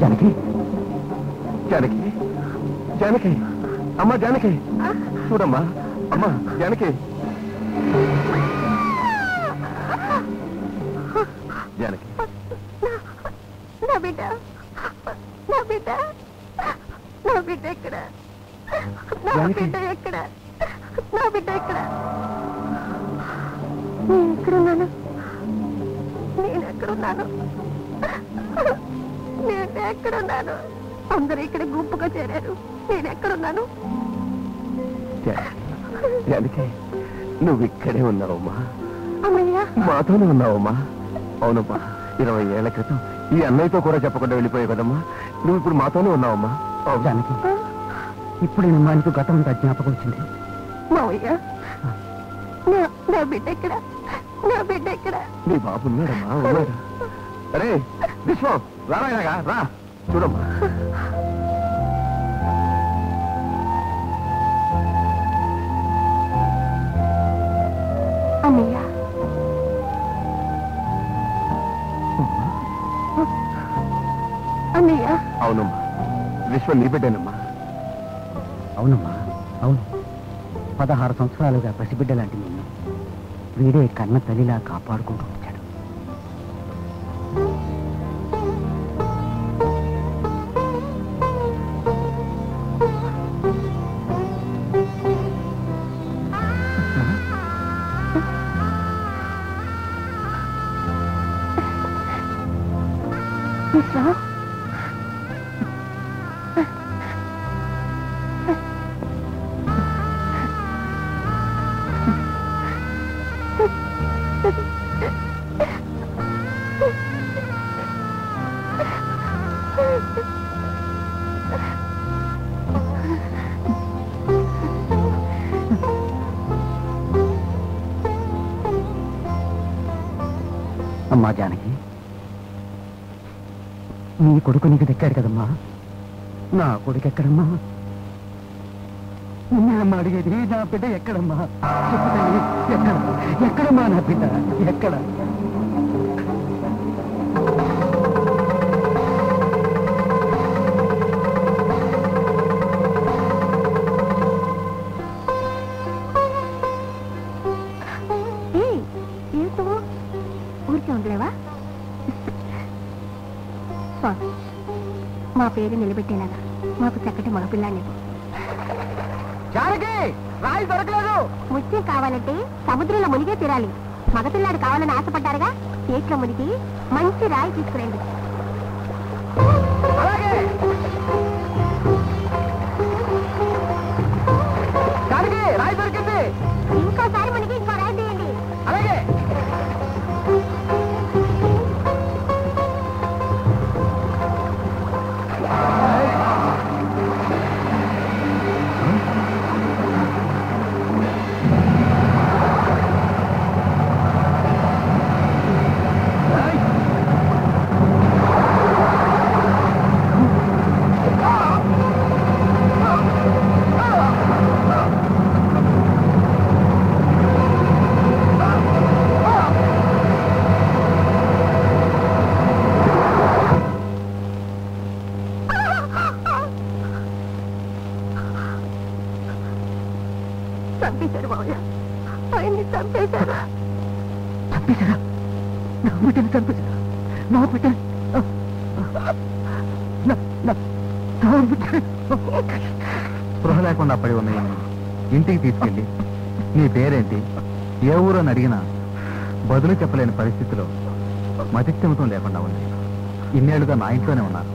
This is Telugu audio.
జానకి? జానకి? జానకి? అమ్మా జానకి! చూడమ్మా. అమ్మా జానకి! జానకి! నా బిడ్డ. నా బిడ్డ. నా బిడ్డ ఎక్కడ? నా. బిడ్డ ఎక్కడ? నా బిడ్డ ఎక్కడ? నేను ఎక్కడున్నాను నేను ఎక్కడున్నాను నేను ఎక్కడున్నాను అందరూ ఇక్కడ గుంపుగా చేరారు. నేను ఎక్కడున్నాను జానకి నువ్వు ఇక్కడే ఉన్నావమ్మా అమ్మయ్య. మాతోనే ఉన్నావమ్మా అవునమ్మా ఇరవై ఏళ్ళ క్రితం ఈ అన్నయ్యతో కూడా చెప్పకుండా వెళ్ళిపోయావు కదమ్మా. నువ్వు ఇప్పుడు మాతోనే ఉన్నావమ్మా జానకి ఇప్పుడు మా గతం అంతా జ్ఞాపకం వచ్చింది. మావయ్య నా బిడ్డ ఎక్కడ? నా బిడ్డ ఎక్కడ నీ బాబు ఉన్నాడమ్మా ఉన్నాడు? అరే విశ్వం రారా ఇలాగా, రా. చూడమ్మా. అన్నయ్య. అన్నయ్య. అవునమ్మా. విశ్వం నీ బిడ్డేనమ్మా. అవునమ్మా అవును. పదహారు సంవత్సరాలుగా పసిబిడ్డ లాంటి నిన్ను. వీడే కన్న తల్లిలా కాపాడుకుంటూ వచ్చాడు. విశ్వ అమ్మా జానకి. నీ కొడుకు నీకు దక్కాడు కదమ్మా. నా కొడుకు ఎక్కడమ్మా? నిన్నేనమ్మా అడిగేది నా బిడ్డ ఎక్కడమ్మా? చెప్పు ఎక్కడ? ఎక్కడమ్మా నా బిడ్డ? ఎక్కడ? మా పేరు నిలబెట్టేలాగా. మాకు చక్కటి మగపిల్లాన్ని రాయి దొరకలేదు. ముత్యం కావాలంటే సముద్రంలో మునిగే తీరాలి. మగపిల్లాడు కావాలని ఆశపడ్డారుగా చేతిలో మునిగి మంచి రాయి తీసుకురండి. అలాగే. చంపేశారు మావయ్య. ఆయన్ని చంపేశారు. చంపేశారా? నా బిడ్డను చంపేశారా? నా బిడ్డ స్పృహ లేకుండా పడి ఉన్న ఈయన్ని ఇంటికి తీసుకెళ్ళి నీ పేరేంటి? ఏ ఊరు అని అడిగినా బదులు చెప్పలేని పరిస్థితిలో మతిస్థిమితం లేకుండా ఉంది. ఇన్నేళ్ళుగా నా ఇంట్లోనే ఉన్నారు.